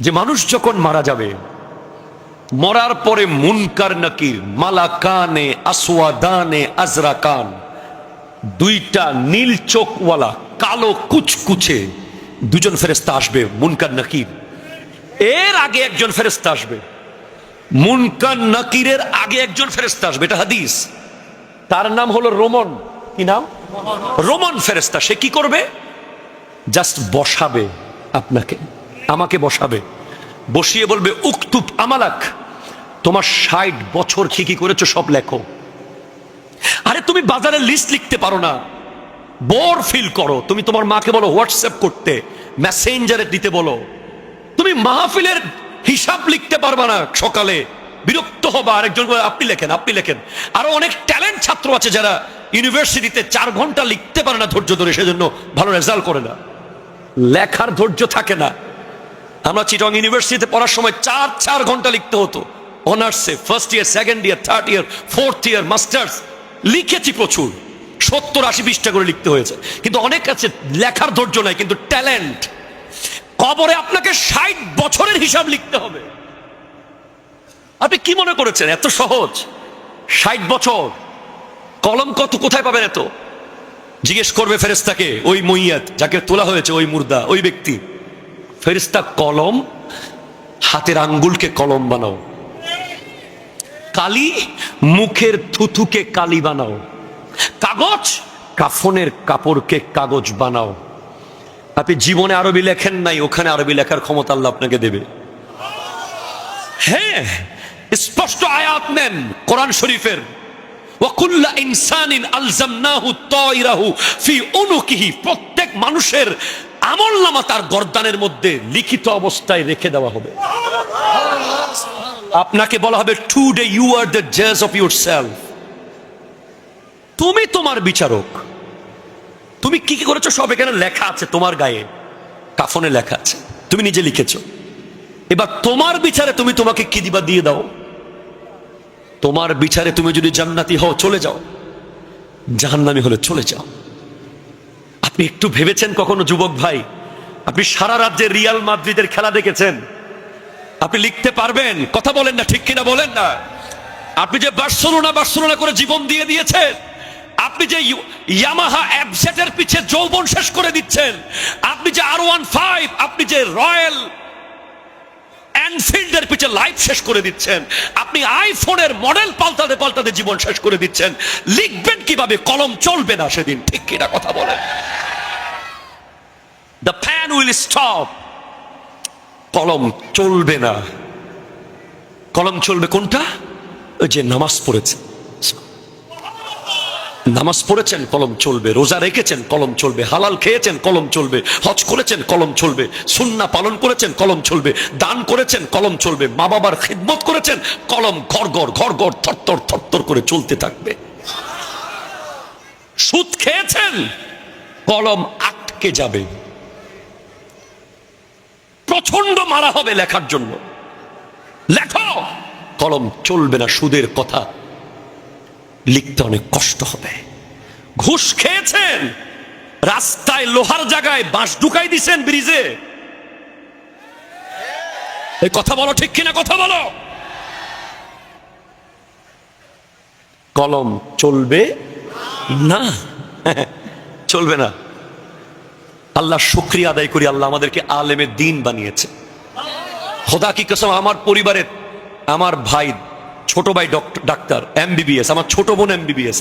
যে মানুষ যখন মারা যাবে, মরার পরে মুনকার নাকির মালা কানে মালাকানে, আসওয়াদানে, আজরাকান, দুইটা নীল চোখওয়ালা, কালো কুচকুচে দুজন ফেরেস্তা আসবে, মুনকার নাকির। এর আগে একজন ফেরেস্তা আসবে, মুনকার নাকিরের আগে একজন ফেরেস্তা আসবে, এটা হাদিস। তার নাম হলো রোমন। কি নাম? রোমন ফেরেস্তা সে কি করবে? জাস্ট বসাবে আপনাকে। আমাকে বসাবে। বসিয়ে বলবে, উক্তুব আমালাক, তোমার ষাট বছর কি কি করেছ সব লেখো। আরে তুমি বাজারে লিস্ট লিখতে পারো না। বোর ফিল করো। তুমি তোমার মাকে বলো, হোয়াটসঅ্যাপ করতে মেসেঞ্জারে দিতে বলো। তুমি মাহফিলের হিসাব লিখতে পারবা না সকালে। বিরক্ত হবা, আরেকজন আপনি লেখেন আপনি লেখেন। আরও অনেক ট্যালেন্ট ছাত্র আছে যারা ইউনিভার্সিটিতে চার ঘণ্টা লিখতে পারে না ধৈর্য ধরে, সেজন্য ভালো রেজাল্ট করে না। লেখার ধৈর্য থাকে না। আমরা চিটং ইউনিভার্সিটিতে পড়ার সময় চার চার ঘণ্টা লিখতে হতো। অনার্সে first year second year third year fourth year masters লিখেছি প্রচুর। সত্তর, আশি বিশটা করে লিখতে হয়েছে। কিন্তু অনেক আছে লেখার ধৈর্য নাই, কিন্তু ট্যালেন্ট কবরে আপনাকে ষাট বছরের হিসাব লিখতে হবে। আপনি কি মনে করেছেন? এত সহজ? ষাট বছর। কলম কত, কোথায় পাবেন এত? জিজ্ঞেস করবে ফেরেস্তাকে ওই মইয়াত যাকে তোলা হয়েছে ওই মুর্দা, ওই ব্যক্তি। ফেরিস্তা কলম, হাতের আঙ্গুলকে কলম বানাও। কালি মুখের থুথুকে কালি বানাও। কাগজ কাফনের কাপড়কে কাগজ বানাও। আপনি জীবনে আরবি লেখেন নাই, ওখানে আরবি লেখার ক্ষমতা আল্লাহ আপনাকে দেবে। হ্যাঁ স্পষ্ট আয়াত নেন কোরআন শরীফের। ফি প্রত্যেক মানুষের আমল নামা তার গর্দানের মধ্যে লিখিত অবস্থায় রেখে দেওয়া হবে। আপনাকে বলা হবে today you are the জাজ অফ ইউর সেলফ তুমি তোমার বিচারক। তুমি কি কি করেছ? সব এখানে লেখা আছে তোমার গায়ে। কাফনে লেখা আছে। তুমি নিজে লিখেছো। এবার তোমার বিচারে তুমি তোমাকে কি দিবা দিয়ে দাও। তোমার বিচারে তুমি যদি জান্নাতি হও, চলে যাও। জাহান্নামি হলে চলে যাও। আপনি একটু ভেবেছেন কখনো, যুবক ভাই? আপনি সারা রাজ্যে রিয়াল মাদ্রিদের খেলা দেখেছেন। আপনি লিখতে পারবেন, কথা বলেন না, ঠিক কিনা বলেন না? আপনি যে বার্সেলোনা বার্সেলোনা করে জীবন দিয়ে দিয়েছেন, আপনি যে ইয়ামাহা অ্যাবসেটের পিছে যৌবন শেষ করে দিচ্ছেন, আপনি যে আর ওয়ান ফাইভ, আপনি যে রয়্যাল এনফিল্ডের পিছে লাইফ শেষ করে দিচ্ছেন, আপনি আইফোনের মডেল পাল্টাতে পাল্টাতে জীবন শেষ করে দিচ্ছেন, লিখবেন কীভাবে, কলম চলবে না সেদিন, ঠিক কিনা কথা বলেন। দ্য ফ্যান উইল স্টপ কলম চলবে না। কলম চলবে কোনটা? ওই যে নামাজ পড়েছে নামাজ পড়েছেন, কলম চলবে। রোজা রেখেছেন, কলম চলবে। হালাল খেয়েছেন, কলম চলবে। হজ করেছেন, কলম চলবে। সুন্না পালন করেছেন, কলম চলবে। দান করেছেন, কলম চলবে। মা বাবার খিদমত করেছেন, কলম ঘর ঘর ঘর ঘর থরথর থরথর করে চলতে থাকবে। সুদ খেয়েছেন, কলম আটকে যাবে। প্রচণ্ড মারা হবে লেখার জন্য। লেখো! কলম চলবে না সুদের কথা। লিখতে অনেক কষ্ট হবে। ঘুষ খেয়েছেন। রাস্তায় লোহার জায়গায় বাঁশ ঢুকাই দিছেন ব্রিজে। এই কথা বলো ঠিক কিনা, কথা বলো! কলম চলবে না। চলবে না। আল্লাহ শুক্রিয়া আদায় করি, আল্লাহ আমাদেরকে আলেমের দিন বানিয়েছে। খোদা কি কসম, আমার পরিবারের আমার ভাই, ছোট ভাই ডাক্তার, এমবিবিএস, আমার ছোট বোন এমবিবিএস,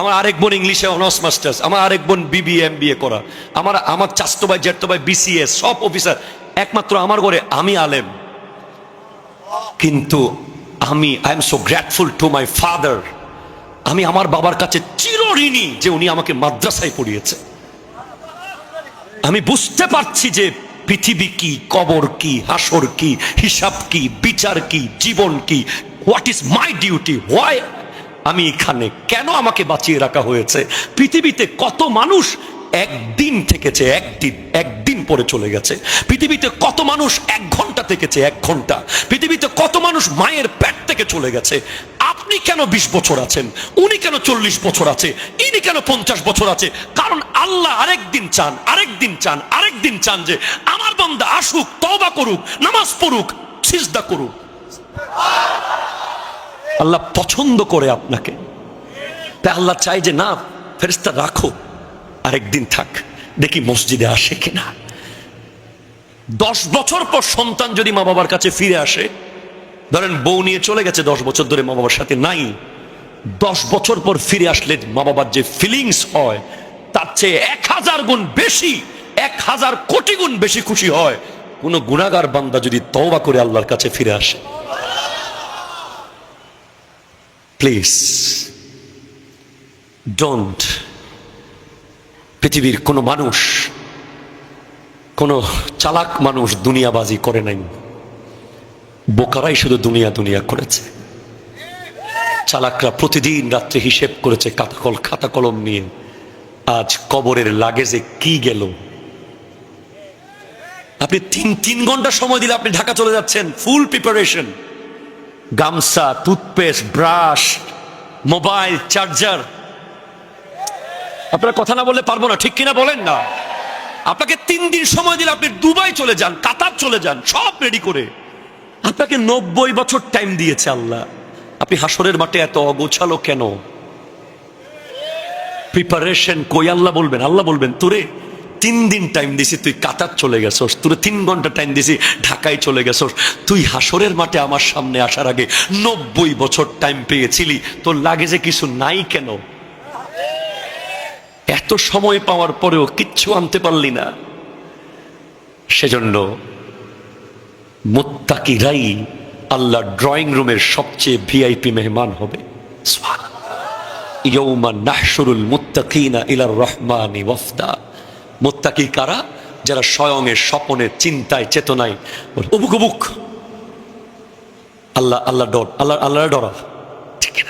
আমার আরেক বোন ইংলিশে অনার্স মাস্টার্স, আমার আরেক বোন বিবিএ, এমবিএ করা, আমার আমার চাস্তো ভাই জেঠতো ভাই বিসিএস, সব অফিসার, একমাত্র আমার ঘরে আমি আলেম। কিন্তু আমি I am so grateful to my father আমি আমার বাবার কাছে চিরঋণী যে উনি আমাকে মাদ্রাসায় পড়িয়েছে। আমি বুঝতে পারছি যে পৃথিবী কি, কবর কি, হাসর কি, হিসাব কি, বিচার কি, জীবন কি what is my duty why আমি এখানে কেন আমাকে বাঁচিয়ে রাখা হয়েছে? পৃথিবীতে কত মানুষ একদিন থেকেছে, একদিন একদিন পরে চলে গেছে। পৃথিবীতে কত মানুষ এক ঘণ্টা থেকেছে, এক ঘণ্টা। পৃথিবীতে কত মানুষ মায়ের পেট থেকে চলে গেছে। আপনি কেন বিশ বছর আছেন? উনি কেন চল্লিশ বছর আছে? ইনি কেন পঞ্চাশ বছর আছে? কারণ আল্লাহ আরেক দিন চান আরেক দিন চান আরেক দিন চান যে আমার বন্দা আসুক, তওবা করুক, নামাজ পড়ুক, সিজদা করুক। আল্লাহ পছন্দ করে আপনাকে। তাই আল্লাহ চাই যে না ফেরেস্তা রাখো, আরেকদিন থাক, দেখি মসজিদে আসে কিনা। দশ বছর পর সন্তান যদি মা বাবার কাছে ফিরে আসে, ধরেন বউ নিয়ে চলে গেছে দশ বছর ধরে মা বাবার সাথে নাই, দশ বছর পর ফিরে আসলে মা বাবার যে ফিলিংস হয়, তার চেয়ে এক হাজার গুণ বেশি, এক হাজার কোটি গুণ বেশি খুশি হয়। কোন গুণাগার বান্দা যদি তওবা করে আল্লাহর কাছে ফিরে আসে। প্লিজ ডোন্ট পৃথিবীর কোনো মানুষ কোনো চালাক মানুষ দুনিয়াবাজি করে নাই। বোকারাই শুধু দুনিয়া দুনিয়া করেছে। চালাকরা প্রতিদিন রাত্রে হিসেব করেছে কাতাকল খাতা কলম নিয়ে। আজ কবরের লাগেজে কি গেল? আপনি তিন তিন ঘণ্টা সময় দিলে আপনি ঢাকা চলে যাচ্ছেন। ফুল প্রিপারেশন গামছা টুথপেস্ট ব্রাশ মোবাইল চার্জার আপনারা কথা না বললে পারব না। ঠিক কিনা বলেন না। আপনাকে তিন দিন সময় দিলে আপনি দুবাই চলে যান, কাতার চলে যান, সব রেডি করে। আপনাকে নব্বই বছর টাইম দিয়েছে আল্লাহ। আপনি হাসরের মাঠে এত অগোছালো কেন? প্রিপারেশন কই? আল্লাহ বলবেন আল্লাহ বলবেন, তোরে তিন দিন টাইম দিছি, তুই কাতার চলে গেছস, তোরে তিন ঘণ্টা টাইম দিছি, ঢাকায় চলে গেছস। তুই হাসরের মাঠে আমার সামনে আসার আগে নব্বই বছর টাইম পেয়েছিলি, তোর লাগে যে কিছু নাই কেন? এত সময় পাওয়ার পরেও কিচ্ছু আনতে পারলি না। সেজন্য মুত্তাকিরাই আল্লাহ ড্রয়িং রুমের সবচেয়ে ভিআইপি মেহমান হবে। মুত্তাকি কারা? যারা স্বয়ংের স্বপনের চিন্তায়, চেতনায় উবুক উবুক আল্লাহ আল্লাহ ডর, আল্লাহ আল্লাহ ডরা। ঠিক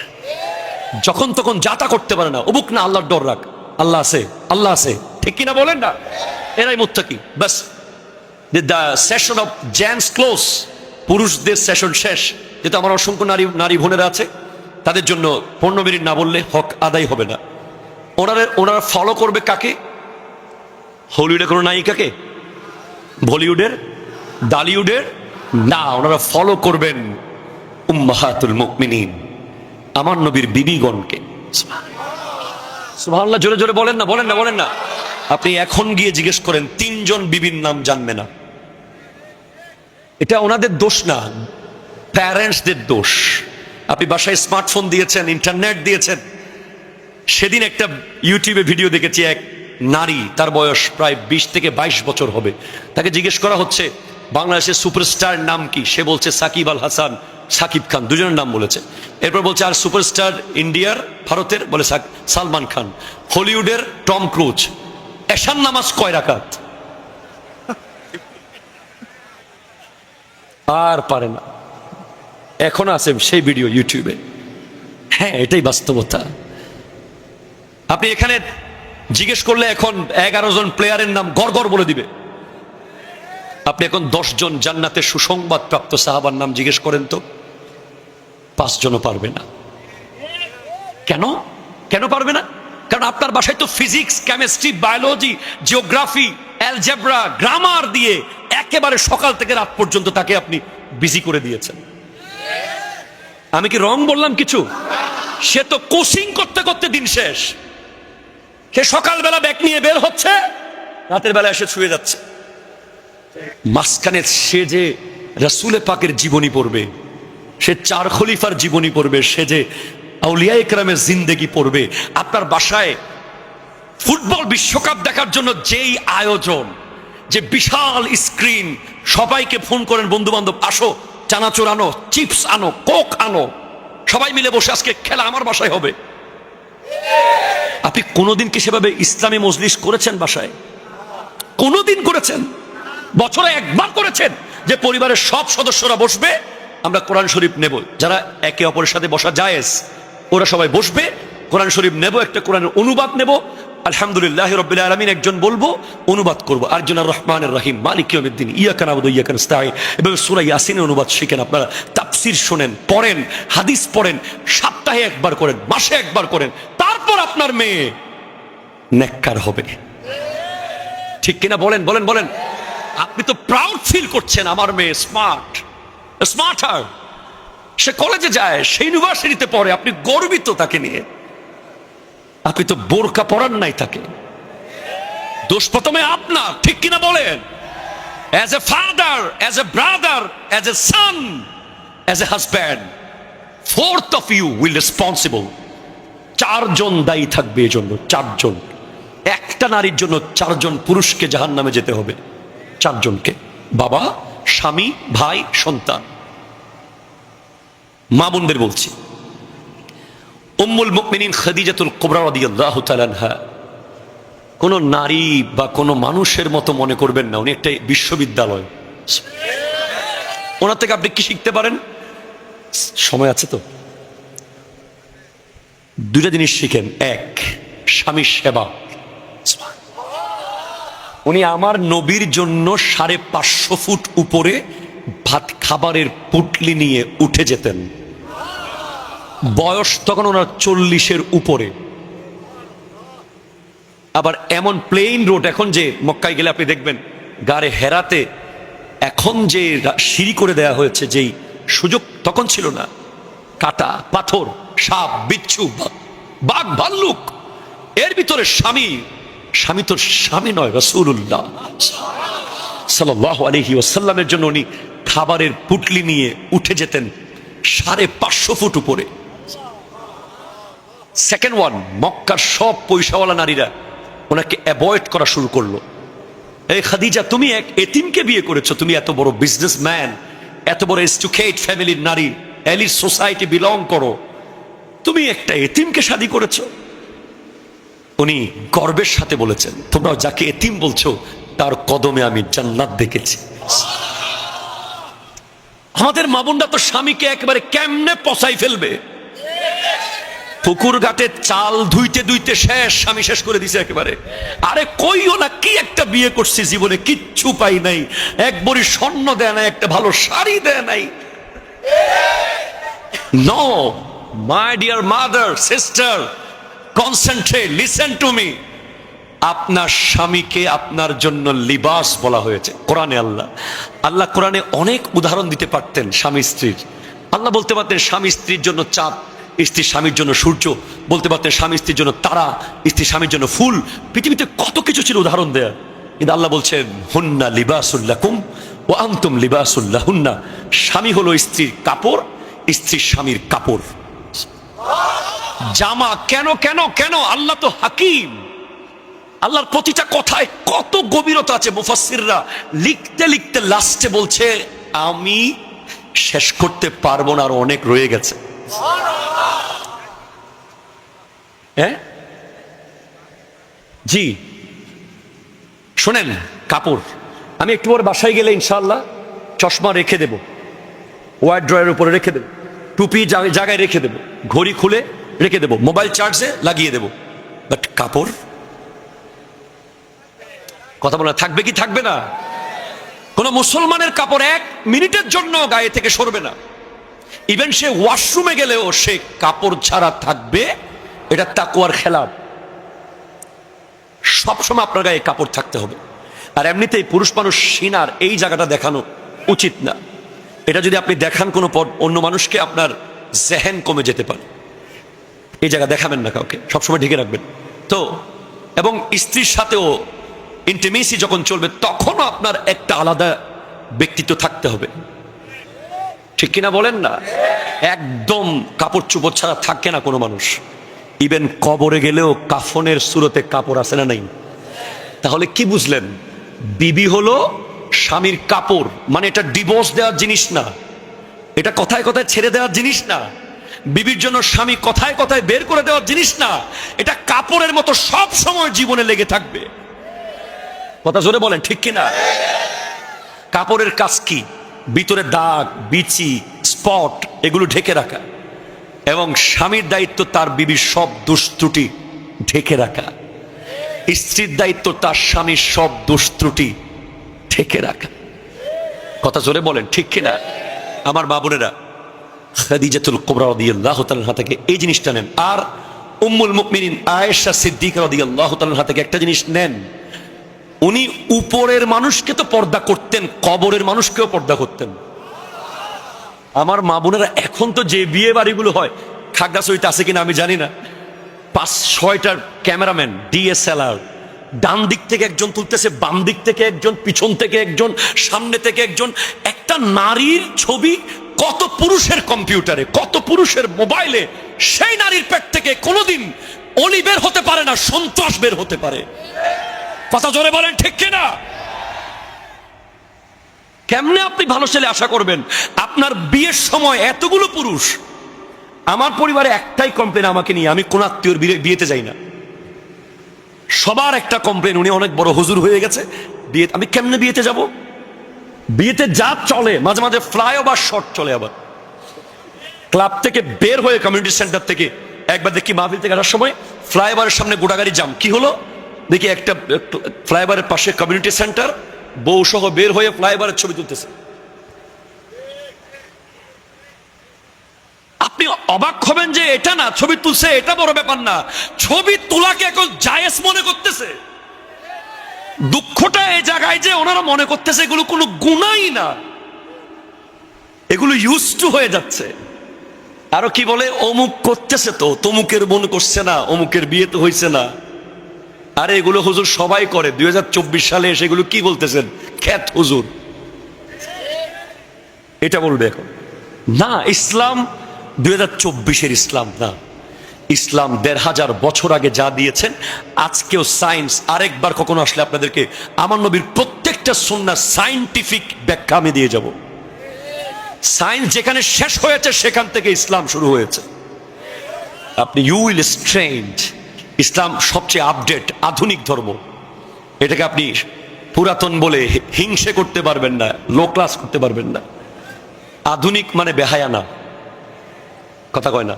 যখন তখন যাতা করতে পারে না উবুক না, আল্লাহর ডর রাখ। আল্লাহ আছে আল্লাহ আছে। ঠিক কিনা বলেন না? এরাই মুত্তাকি বাস the session of gents close পুরুষদের সেশন শেষ। যেহেতু আমার অসংখ্য নারী নারী বোনেরা আছে, তাদের জন্য পনেরো মিনিট না বললে হক আদায় হবে না। ওনারা ওনারা ফলো করবে কাকে? হলিউডে কোনো নায়িকাকে বলিউডের? ডালিউডের? না, ওনারা ফলো করবেন উম্মাহাতুল মুকমিনিন আমার নবীর বিবিগণকে। সুবহানাল্লাহ, জোরে জোরে বলেন না বলেন না বলেন না। আপনি এখন গিয়ে জিজ্ঞেস করেন, তিনজন বিবির নাম জানবে না। এটা ওনাদের দোষ না, প্যারেন্টসদের দোষ। আপনি বাসায় স্মার্টফোন দিয়েছেন, ইন্টারনেট দিয়েছেন। সেদিন একটা ইউটিউবে ভিডিও দেখেছি, এক নারী, তার বয়স প্রায় বিশ থেকে বাইশ বছর হবে। তাকে জিজ্ঞেস করা হচ্ছে, বাংলাদেশের সুপারস্টার নাম কি? সে বলছে, সাকিব আল হাসান। সাকিব খান, দুজনের নাম বলেছে। এরপর বলছে, আর সুপারস্টার ইন্ডিয়ার, ভারতের, বলে সালমান খান। হলিউডের টম ক্রুজ। এশান নামাজ কয় রাকাত? আর পারে না। এখন আছে সেই ভিডিও ইউটিউবে। হ্যাঁ এটাই বাস্তবতা। আপনি এখানে জিজ্ঞেস করলে এখন এগারো জন প্লেয়ারের নাম গড় বলে দিবে। আপনি এখন দশ জন জান্নাতের সুসংবাদ প্রাপ্ত সাহাবার নাম জিজ্ঞেস করেন তো। পাঁচজনও পারবে না। কেন? কেন পারবে না? কারণ আপনার বাসায় তো physics chemistry biology geography algebra grammar দিয়ে একেবারে সকাল থেকে রাত পর্যন্ত তাকে আপনি বিজি করে দিয়েছেন। আমি কি রং বললাম কিছু? সে তো কোচিং করতে করতে দিন শেষ। সে সকালবেলা ব্যাগ নিয়ে বের হচ্ছে, রাতের বেলা এসে শুয়ে যাচ্ছে। মাঝখানে সে যে রাসুলে পাকের জীবনী পড়বে সে চার খলিফার জীবনী পড়বে, সে যে আউলিয়া ইকরামের জিন্দেগি পড়বে। আপনার বাসায় ফুটবল বিশ্বকাপ দেখার জন্য যেই আয়োজন, যে বিশাল স্ক্রিন, সবাইকে ফোন করেন বন্ধু বান্ধব আসো, চানাচুর আনো, চিপস আনো, কোক আনো, সবাই মিলে বসে আজকে খেলা আমার বাসায় হবে। আপনি কোনোদিন কি সেভাবে ইসলামী মজলিস করেছেন বাসায়? কোনোদিন করেছেন? বছরে একবার করেছেন যে পরিবারের সব সদস্যরা বসবে আমরা কোরআন শরীফ নেব। যারা একে অপরের সাথে বসা জায়েজ, ওরা সবাই বসবে। কোরআন শরীফ নেব, একটা কোরআনের অনুবাদ নেব। আলহামদুলিল্লাহ রবিল আলমিন একজন বলব, অনুবাদ করব। আরজন রহমানের রহিম, মালিক ইয়মিদ্দিন ইয়াকান ইয়াকান ইস্তাহিন এভাবে সুরা ইয়াসিনের অনুবাদ শিখেন আপনারা। তাফসির শোনেন, পড়েন, হাদিস পড়েন, সপ্তাহে একবার করেন, মাসে একবার করেন। তারপর আপনার মেয়ে নেককার হবে। ঠিক কিনা বলেন বলেন বলেন। আপনি তো প্রাউড ফিল করছেন আমার মেয়ে স্মার্ট স্মার্ট সে কলেজে যায়, সে ইউনিভার্সিটিতে পড়ে, আপনি গর্বিত তাকে নিয়ে। আপনি তো বোরকা পরান নাই তাকে। দোষ প্রথমে আপনার, ঠিক কিনা বলেন? As a father as a brother as a son as a husband fourth of you will responsible চারজন দায়ী থাকবে এজন্য, চারজন। একটা নারীর জন্য চারজন পুরুষকে জাহান নামে যেতে হবে। চারজনকে। বাবা স্বামী, ভাই, সন্তান। মা বোনদের বলছি, উম্মুল মুকমিনিন খাদিজাতুল কুবরা রাদিয়াল্লাহু তাআলা আনহা, কোন নারী বা কোন মানুষের মতো মনে করবেন না, উনি একটা বিশ্ববিদ্যালয়। ওনার থেকে আপনি কি শিখতে পারেন? সময় আছে তো? দুইটা জিনিস শিখেন। এক, স্বামীর সেবা। উনি আমার নবীর জন্য সাড়ে পাঁচশো ফুট উপরে ভাত খাবারের পুটলি নিয়ে উঠে যেতেন। বয়স তখন ওনার চল্লিশের উপরে। আবার এমন প্লেন রোড এখন যে মক্কায় গেলে আপনি দেখবেন গাড়ে হেরাতে এখন যে সিঁড়ি করে দেয়া হয়েছে, যেই সুযোগ তখন ছিল না। কাটা, পাথর, সাপ, বিচ্ছু বাঘ, ভাল্লুক। এর ভিতরে স্বামী স্বামী তো স্বামী নয় রসুল্লাহ সাল্লাহ আলহি জন্য উনি খাবারের পুটলি নিয়ে উঠে যেতেন সাড়ে পাঁচশো ফুট উপরে। সেকেন্ড ওয়ান মক্কার সব পয়সাওয়ালা নারীরা ওনাকে অ্যাভয়েড করা শুরু করল। এই খাদিজা, তুমি এক এতিমকে বিয়ে করেছ, তুমি এত বড় বিজনেসম্যান এত বড় এস্টুকেট ফ্যামিলির নারী এলিট সোসাইটি বিলং করো। তুমি একটা এতিমকে শাদী করেছ। উনি গর্বের সাথে বলেছেন তোমরা যাকে এতিম বলছো, তার কদমে আমি জান্নাত দেখেছি। আমাদের মামুনরা তো স্বামীকে একেবারে কেমনে পচাই ফেলবে? পুকুর ঘাটে চাল ধুইতে ধুইতে শেষ, স্বামী শেষ করে দিছে একেবারে। আরে কইও না, কি একটা বিয়ে করছি জীবনে, কিচ্ছু পাই নাই। এক বড়ি স্বর্ণ দেয় নাই, একটা ভালো শাড়ি দেয় নাই। No my dear mother sister concentrate listen to me আপনার স্বামীকে আপনার জন্য লিবাস বলা হয়েছে, কোরআনে আল্লাহ। আল্লাহ কোরআনে অনেক উদাহরণ দিতে পারতেন স্বামী স্ত্রীর। আল্লাহ বলতে পারতেন স্বামী স্ত্রীর জন্য চাঁদ, স্ত্রী স্বামীর জন্য সূর্য, বলতে পারতেন স্বামী স্ত্রীর জন্য তারা, স্ত্রী স্বামীর জন্য ফুল। পৃথিবীতে কত কিছু ছিল উদাহরণ দেয়া। কিন্তু আল্লাহ বলছেন, হুন্না লিবাসুল্লাকুম ও আন্তুম লিবাসুল্লাহ হুন্না স্বামী হলো স্ত্রীর কাপড়, স্ত্রীর স্বামীর কাপড়। জামা কেন কেন কেন? আল্লাহ তো হাকিম। আল্লাহর প্রতিটা কথায় কত গভীরতা আছে। মুফাসসিররা লিখতে লিখতে লাস্টে বলছে, আমি শেষ করতে পারব না, আর অনেক রয়ে গেছে। হ্যাঁ? জি। শোনেন, কাপড়। আমি একটু পরে বাসায় গেলে ইনশাল্লাহ চশমা রেখে দেব। ওয়াইড ড্রয়ের উপরে রেখে দেব। টুপি জায়গায় রেখে দেব। ঘড়ি খুলে রেখে দেব। মোবাইল চার্জে লাগিয়ে দেব। বাট কাপড়। কথা বলা থাকবে কি থাকবে না? কোন মুসলমানের কাপড় এক মিনিটের জন্য গায়ে থেকে সরবে না। ইভেন সে ওয়াশরুমে গেলেও সে কাপড় ছাড়া থাকবে। এটা তাকুয়ার খেলাপ। সবসময় আপনার গায়ে কাপড় থাকতে হবে। আর এমনিতেই পুরুষ মানুষ সিনার এই জায়গাটা দেখানো উচিত না। এটা যদি আপনি দেখান কোনো অন্য মানুষকে আপনার জেহেন কমে যেতে পারে। এই জায়গা দেখাবেন না কাউকে, সবসময় ঢেকে রাখবেন। তো, এবং স্ত্রীর সাথেও ইন্টিমেসি যখন চলবে, তখনও আপনার একটা আলাদা ব্যক্তিত্ব থাকতে হবে। ঠিক কিনা বলেন না? একদম কাপড় চুপড় ছাড়া থাকে না কোনো মানুষ। ইভেন কবরে গেলেও কাফনের সুরতে কাপড় আছে না নাই। তাহলে কি বুঝলেন? বিবি হলো স্বামীর কাপড় মানে এটা ডিভোর্স দেওয়ার জিনিস না। এটা কথায় কথায় ছেড়ে দেওয়ার জিনিস না। বিবির জন্য স্বামী কথায় কথায় বের করে দেওয়ার জিনিস না। এটা কাপড়ের মতো সব সময় জীবনে লেগে থাকবে। কথা জোরে বলেন, ঠিক কিনা? কাপড়ের কাজ কি? ভিতরে দাগ, বিচি, স্পট, এগুলো ঢেকে রাখা। এবং স্বামীর দায়িত্ব তার বিবির সব দুষ্ত্রুটি ঢেকে রাখা। স্ত্রীর দায়িত্ব তার স্বামীর সব দোষ ত্রুটি ঠেকে রাখা। কথা জোরে বলেন, ঠিক কিনা? আমার মা বোনেরা খাদিজাতুল কোবরা রাদিয়াল্লাহু তাআলা থেকে এই জিনিসটা নেন। আর উম্মুল মুমিনিন আয়েশা সিদ্দিকা রাদিয়াল্লাহু তাআলা থেকে একটা জিনিস নেন। উনি উপরের মানুষকে তো পর্দা করতেন, কবরের মানুষকেও পর্দা করতেন। আমার মা বোনেরা এখন তো যে বিয়ে বাড়িগুলো হয়, খাগড়াছড়িতে আছে কিনা আমি জানি না। পাঁচ ছয়টার ক্যামেরাম্যান, ডিএসএলআর, ডান দিক থেকে একজন তুলতেছে, বাম দিক থেকে একজন, পিছন থেকে একজন, সামনে থেকে একজন। একটা নারীর ছবি কত পুরুষের কম্পিউটারে, কত পুরুষের মোবাইলে সেই নারীর পেট থেকে কোনোদিন অলি বের হতে পারে না, সন্ত্রাস বের হতে পারে। কথা জোরে বলেন, ঠিক কিনা? কেমনে আপনি ভালো ছেলে আশা করবেন? আপনার বিয়ের সময় এতগুলো পুরুষ, আমার পরিবারে একটাই কমপ্লেন আমাকে নিয়ে, আমি কোন আত্মীয়র বিয়ে- বিয়েতে যাই না। সবার একটা কমপ্লেন উনি অনেক বড় হুজুর হয়ে গেছে, বিয়ে আমি কেমনে বিয়েতে যাব? বিয়েতে যা চলে, মাঝে মাঝে ফ্লাইওভার শর্ট চলে আবার। ক্লাব থেকে বের হয়ে কমিউনিটি সেন্টার থেকে একবার দেখি মাহফিল থেকে আসার সময় ফ্লাইওভারের সামনে গোটা গাড়ি জাম কি হলো? দেখি একটা ফ্লাইওভারের পাশে কমিউনিটি সেন্টার বউ সহ বের হয়ে ফ্লাইওভারের ছবি তুলতেছে। আপনি অবাক হবেন যে এটা না, ছবি তুলছে, এটা বড় ব্যাপার না। ছবি তোলাকে এখন জায়েজ মনে করতেছে। দুঃখটা এই জায়গায় যে ওনারা মনে করতেছে এগুলো কোনো গুণাই না। এগুলো ইউজ টু হয়ে যাচ্ছে। আরও কি বলে, অমুক করতেছে তো, তমুকের মন করছে না, অমুকের বিয়ে তো হয়েছে না। আরে এগুলো হুজুর সবাই করে। দুই হাজার চব্বিশ সালে এসে এগুলো কি বলতেছেন? খ্যাত হুজুর। এটা বলবে এখন। না, ইসলাম দুই হাজার ইসলাম না। ইসলাম দেড় হাজার বছর আগে যা দিয়েছেন, আজকেও সায়েন্স আরেকবার কখনো আসলে আপনাদেরকে আমার নবীর প্রত্যেকটা সন্না সাইন্টিফিক ব্যাখ্যা আমি দিয়ে যাব। সায়েন্স যেখানে শেষ হয়েছে, সেখান থেকে ইসলাম শুরু হয়েছে। আপনি ইউ উইল স্ট্রেঞ্জ ইসলাম সবচেয়ে আপডেট আধুনিক ধর্ম। এটাকে আপনি পুরাতন বলে হিংসে করতে পারবেন না লো ক্লাস করতে পারবেন না। আধুনিক মানে বেহায়া না। কথা কয় না।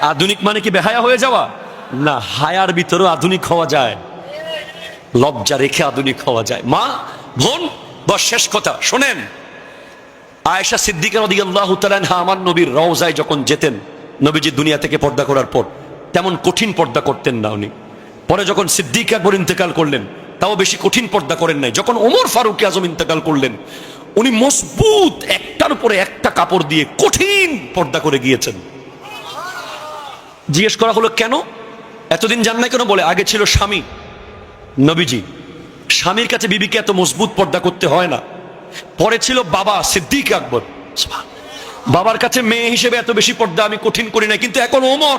আধুনিক মানে কি বেহায়া হয়ে যাওয়া? না, হায়ার ভিতরেও আধুনিক হওয়া যায়। লজ্জা রেখে আধুনিক হওয়া যায়। মা, বোন, বস, শেষ কথা। শোনেন, আয়েশা সিদ্দিকা আমার নবীর রওজায় যখন যেতেন, নবীজি দুনিয়া থেকে পর্দা করার পর, তেমন কঠিন পর্দা করতেন না উনি। পরে যখন সিদ্দিক আকবর ইন্তেকাল করলেন, তাও বেশি কঠিন পর্দা করেন নাই। যখন ওমর ফারুক আজম ইন্তেকাল করলেন, উনি মজবুত একটার উপরে একটা কাপড় দিয়ে কঠিন পর্দা করে গিয়েছেন। জিজ্ঞেস করা হলো, কেন? এতদিন জান না কেন বলে? আগে ছিল স্বামী। নবীজি, স্বামীর কাছে বিবিকে এত মজবুত পর্দা করতে হয় না। পরে ছিল বাবা সিদ্দিক আকবর। বাবার কাছে মেয়ে হিসেবে এত বেশি পর্দা আমি কঠিন করি না কিন্তু এখন ওমর।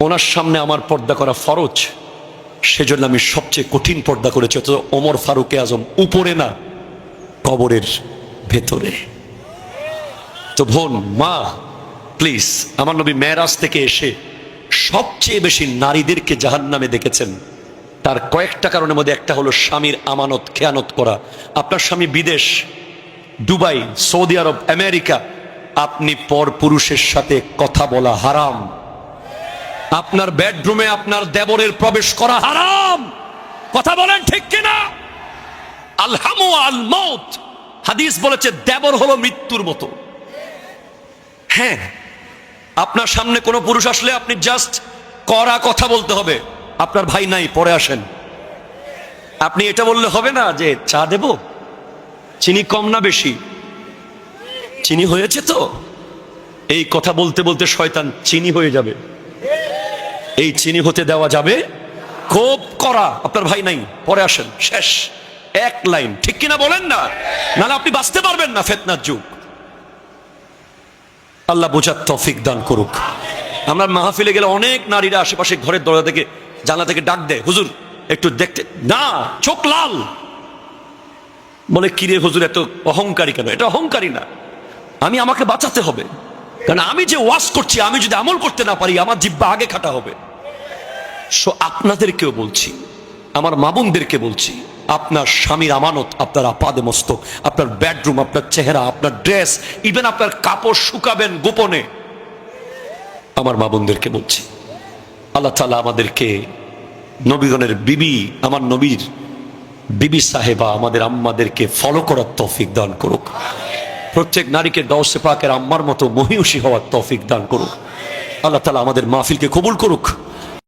ওনার সামনে আমার পর্দা করা ফরজ। সেজন্য আমি সবচেয়ে কঠিন পর্দা করেছি, অথচ ওমর ফারুকে আজম উপরে না, কবরের ভেতরে। তো বোন, মা প্লিজ, আমার নবী মেয়েরাজ থেকে এসে সবচেয়ে বেশি নারীদেরকে জাহান নামে দেখেছেন। তার কয়েকটা কারণের মধ্যে একটা হলো স্বামীর আমানত, খেয়ানত করা। আপনার স্বামী বিদেশ, দুবাই, সৌদি আরব, আমেরিকা, আপনি পর পুরুষের সাথে কথা বলা হারাম। আপনার বেডরুমে আপনার দেবরের প্রবেশ করা হারাম। কথা বলেন ঠিক কিনা? আলহামু আল মৌত। হাদিস বলেছে, দেবর হলো মৃত্যুর মতো। হ্যাঁ আপনার সামনে কোনো পুরুষ আসলে আপনি জাস্ট করা কথা বলতে হবে। আপনার ভাই নাই, পরে আসেন। আপনি এটা বললে হবে না যে চা দেব? চিনি কম না বেশি? চিনি হয়েছে তো? এই কথা বলতে বলতে শয়তান চিনি হয়ে যাবে। এই চিনি হতে দেওয়া যাবে? খুব করা আপনার ভাই নাই, পরে আসেন। শেষ। এক লাইন। ঠিক কিনা বলেন না? নাহলে আপনি বাঁচতে পারবেন না ফেতনার যুগ। আল্লাহ বোঝার তফিক দান করুক। আমরা মাহফিলে গেলে অনেক নারীরা আশেপাশে ঘরের দরজা থেকে, জানলা থেকে ডাক দেয়, হুজুর, একটু দেখতে না, চোখ লাল। বলে কিরে হুজুর, এত অহংকারী কেন? এটা অহংকারী না। আমি আমাকে বাঁচাতে হবে। কারণ আমি যে ওয়াশ করছি, আমি যদি আমল করতে না পারি, আমার জিব্বা আগে খাটা হবে। সো আপনাদেরকেও বলছি, আমার মামুনদেরকে বলছি আপনার স্বামীর আমানত আপনার আপাদে মস্তক, আপনার বেডরুম আপনার চেহারা, আপনার ড্রেস ইভেন আপনার কাপড় শুকাবেন গোপনে। আমার মা বোনদেরকে বলছি, আল্লাহ তালা আমাদেরকে, নবীগণের বিবি, আমার নবীর বিবি সাহেবা, আমাদের আম্মাদেরকে ফলো করার তৌফিক দান করুক। প্রত্যেক নারীকে দশে পাকের আম্মার মতো মহিষী হওয়ার তৌফিক দান করুক। আল্লাহ তালা আমাদের মাহফিলকে কবুল করুক।